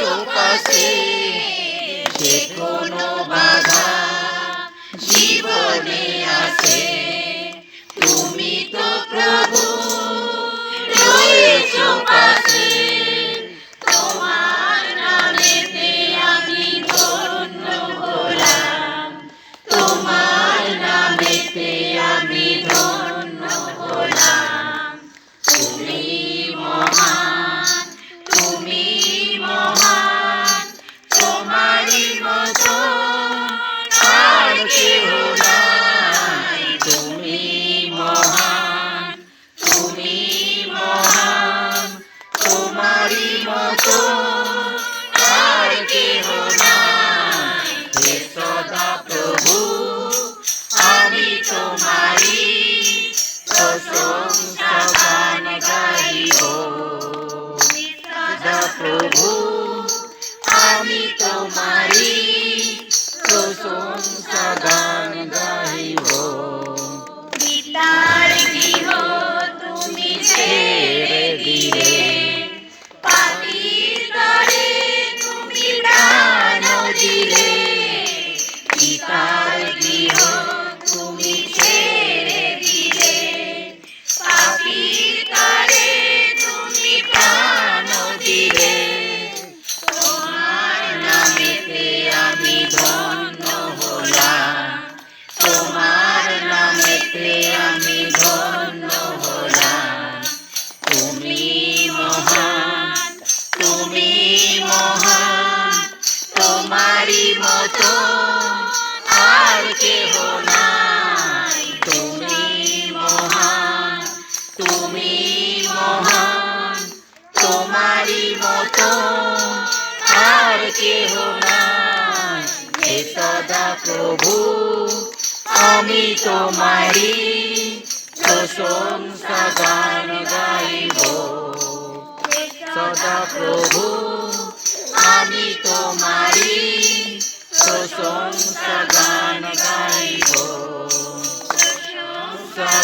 সুপাশে যে কোনো বা মহান তোমারি মতো আর কেহ নাই। তুমি মহান তুমি মহান তোমারি মতো আর কেহ নাই। হে সদা প্রভু, আমি তোমারি সদা প্রভু আমি তোমারি প্রশংসা গান গাইব।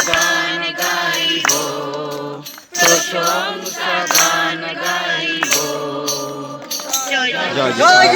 গান গাইব প্রশংসা গান গাইব। জয় জয়